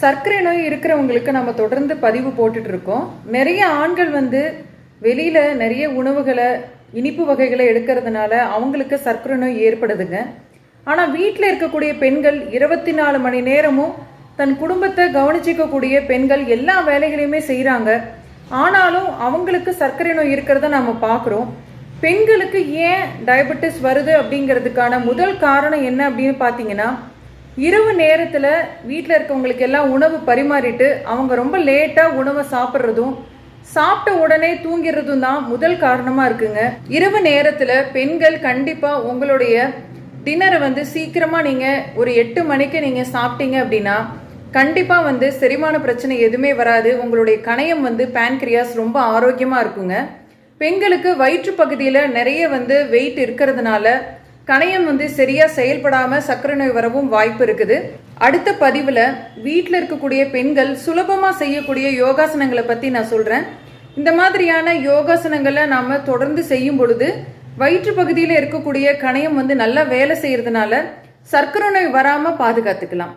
சர்க்கரை நோய் இருக்கிறவங்களுக்கு நம்ம தொடர்ந்து பதிவு போட்டுட்டு இருக்கோம். நிறைய ஆண்கள் வந்து வெளியில் நிறைய உணவுகளை இனிப்பு வகைகளை எடுக்கிறதுனால அவங்களுக்கு சர்க்கரை நோய் ஏற்படுதுங்க. ஆனால் வீட்டில் இருக்கக்கூடிய பெண்கள் இருபத்தி நாலு மணி நேரமும் தன் குடும்பத்தை கவனிச்சிக்கக்கூடிய பெண்கள் எல்லா வேலைகளையுமே செய்கிறாங்க ஆனாலும் அவங்களுக்கு சர்க்கரை நோய் இருக்கிறத நம்ம பார்க்குறோம். பெண்களுக்கு ஏன் டயபெட்டிஸ் வருது அப்படிங்கிறதுக்கான முதல் காரணம் என்ன அப்படின்னு பார்த்தீங்கன்னா இரவு நேரத்தில் வீட்டில் இருக்கவங்களுக்கு எல்லாம் உணவு பரிமாறிட்டு அவங்க ரொம்ப லேட்டாக உணவை சாப்பிட்றதும் சாப்பிட்ட உடனே தூங்கிறதும் தான் முதல் காரணமாக இருக்குங்க. இரவு நேரத்தில் பெண்கள் கண்டிப்பாக உங்களுடைய டின்னரை வந்து சீக்கிரமாக நீங்கள் ஒரு எட்டு மணிக்கு நீங்கள் சாப்பிட்டீங்க அப்படின்னா கண்டிப்பாக வந்து செரிமான பிரச்சனை எதுவுமே வராது. உங்களுடைய கணையம் வந்து பேன்கிரியாஸ் ரொம்ப ஆரோக்கியமாக இருக்குங்க. பெண்களுக்கு வயிற்று பகுதியில் நிறைய வந்து வெயிட் இருக்கிறதுனால கணையம் வந்து சரியா செயல்படாம சர்க்கரை நோய் வரவும் வாய்ப்பு இருக்குது. அடுத்த பதிவில் வீட்டில் இருக்கக்கூடிய பெண்கள் சுலபமாக செய்யக்கூடிய யோகாசனங்களை பற்றி நான் சொல்கிறேன் இந்த மாதிரியான யோகாசனங்களை நாம் தொடர்ந்து செய்யும் பொழுது வயிற்று பகுதியில் இருக்கக்கூடிய கணையம் வந்து நல்லா வேலை செய்யறதுனால சர்க்கரை நோய் வராமல் பாதுகாத்துக்கலாம்.